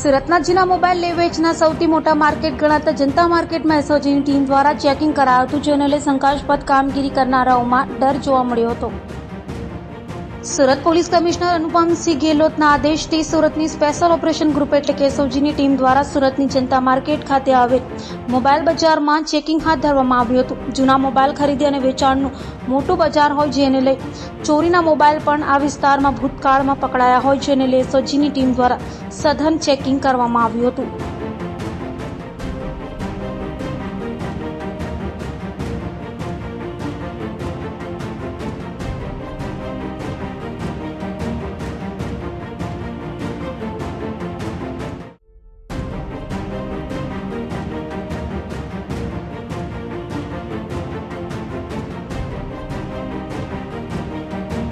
સુરતના જીના મોબાઈલ લેવેચના સૌથી મોટા માર્કેટ ગણાતા જનતા માર્કેટમાં એસઓજીની ટીમ દ્વારા ચેકિંગ કરાયું હતું, જેને લઈ શંકાસ્પદ કામગીરી કરનારાઓમાં ડર જોવા મળ્યો હતો. સુરત પોલીસ કમિશનર અનુપમસિંહ ગેહલોતના આદેશથી સુરતની સ્પેશિયલ ઓપરેશન ગ્રુપ એટલે કે એસઓજીની ટીમ દ્વારા સુરતની જનતા માર્કેટ ખાતે આવેલ મોબાઈલ બજારમાં ચેકિંગ હાથ ધરવામાં આવ્યું હતું. જૂના મોબાઈલ ખરીદી અને વેચાણનું મોટું બજાર હોય જેને લઈ ચોરીના મોબાઈલ પણ આ વિસ્તારમાં ભૂતકાળમાં પકડાયા હોય જેને લઈ એસઓજીની ટીમ દ્વારા સઘન ચેકિંગ કરવામાં આવ્યું હતું.